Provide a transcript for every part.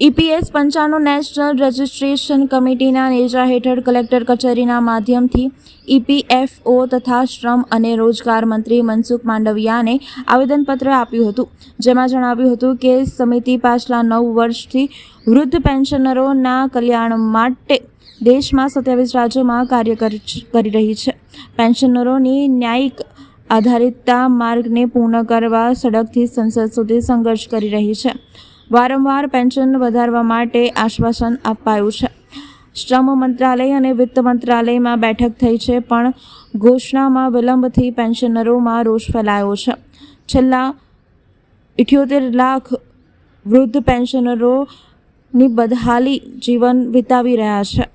EPS પંચાણું national registration કમિટીના નેજા હેઠળ કલેક્ટર કચેરીના માધ્યમથી ઈપીએફઓ તથા શ્રમ અને રોજગાર મંત્રી મનસુખ માંડવિયાને આવેદનપત્ર આપ્યું હતું, જેમાં જણાવ્યું હતું કે સમિતિ પાછલા નવ વર્ષથી વૃદ્ધ પેન્શનરોના કલ્યાણ માટે દેશમાં સત્યાવીસ રાજ્યોમાં કાર્ય કરી રહી છે. પેન્શનરોની ન્યાયિક આધારિતતા માર્ગને પૂર્ણ કરવા સડકથી સંસદ સુધી સંઘર્ષ કરી રહી છે. વારંવાર પેન્શન વધારવા માટે આશ્વાસન અપાયું છે. શ્રમ મંત્રાલય અને વિત્ત મંત્રાલયમાં બેઠક થઈ છે, પણ ઘોષણામાં વિલંબથી પેન્શનરોમાં રોષ ફેલાયો છે. છેલ્લા ઇઠ્યોતેર લાખ વૃદ્ધ પેન્શનરોની બદહાલી જીવન વિતાવી રહ્યા છે.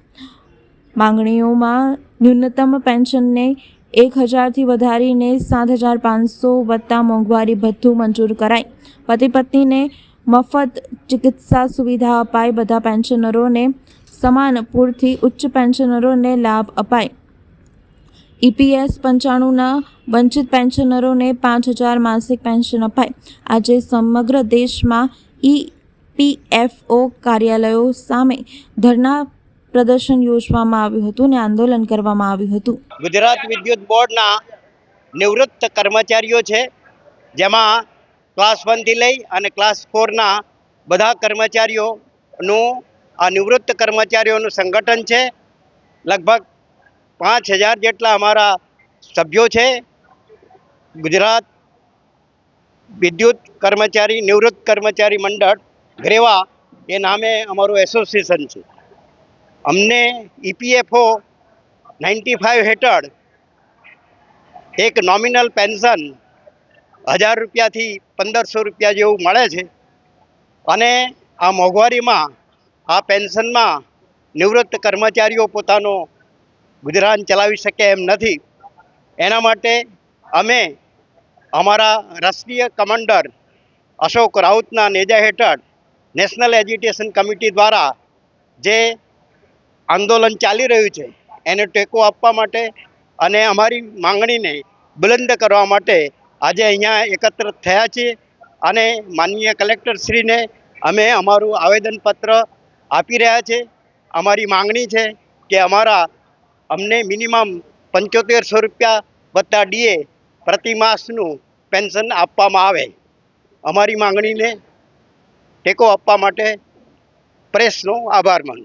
માંગણીઓમાં ન્યૂનતમ પેન્શનને એક હજારથી વધારીને સાત હજાર પાંચસો વત્તા મોંઘવારી ભથ્થું મંજૂર કરાય પતિ પત્નીને મફત ચિકિત્સા સુવિધા અપાય બધા પેન્શનરોને. સમાન પૂરથી ઉચ્ચ પેન્શનરોને લાભ અપાય. ઈપીએસ પંચાણુંના વંચિત પેન્શનરોને પાંચ હજાર માસિક પેન્શન અપાય. આજે સમગ્ર દેશમાં ઈપીએફઓ કાર્યાલયો સામે ધરના પ્રદર્શન યોજવામાં આવ્યું હતું અને આંદોલન કરવામાં આવ્યું હતું. ગુજરાત વિદ્યુત બોર્ડના નિવૃત્ત કર્મચારીઓ છે, જેમાં ક્લાસ વનથી લઈ અને ક્લાસ ફોરના બધા કર્મચારીઓનું, આ નિવૃત્ત કર્મચારીઓનું સંગઠન છે. લગભગ પાંચ હજાર જેટલા અમારા સભ્યો છે. ગુજરાત વિદ્યુત કર્મચારી, નિવૃત્ત કર્મચારી મંડળ, ગ્રેવા, એ નામે અમારું એસોસિએશન છે. અમને ઈપીએફઓ નાઇન્ટી ફાઇવ હેઠળ એક નોમિનલ પેન્શન હજાર રૂપિયાથી પંદરસો રૂપિયા જેવું મળે છે. અને આ મોંઘવારીમાં, આ પેન્શનમાં નિવૃત્ત કર્મચારીઓ પોતાનો ગુજરાન ચલાવી શકે એમ નથી. એના માટે અમે અમારા રાષ્ટ્રીય કમાન્ડર અશોક રાઉતના નેજા હેઠળ નેશનલ એજ્યુટેશન કમિટી દ્વારા જે આંદોલન ચાલી રહ્યું છે, એને ટેકો આપવા માટે અને અમારી માંગણીને બુલંદ કરવા માટે આજે અહીંયા એકત્ર થયા છીએ અને માનનીય કલેક્ટરશ્રીને અમે અમારું આવેદનપત્ર આપી રહ્યા છે અમારી માંગણી છે કે અમારા અમને મિનિમમ પંચોતેરસો રૂપિયા વત્તા ડીએ પ્રતિ માસનું પેન્શન આપવામાં આવે. અમારી માંગણીને ટેકો આપવા માટે પ્રેસનો આભાર માનું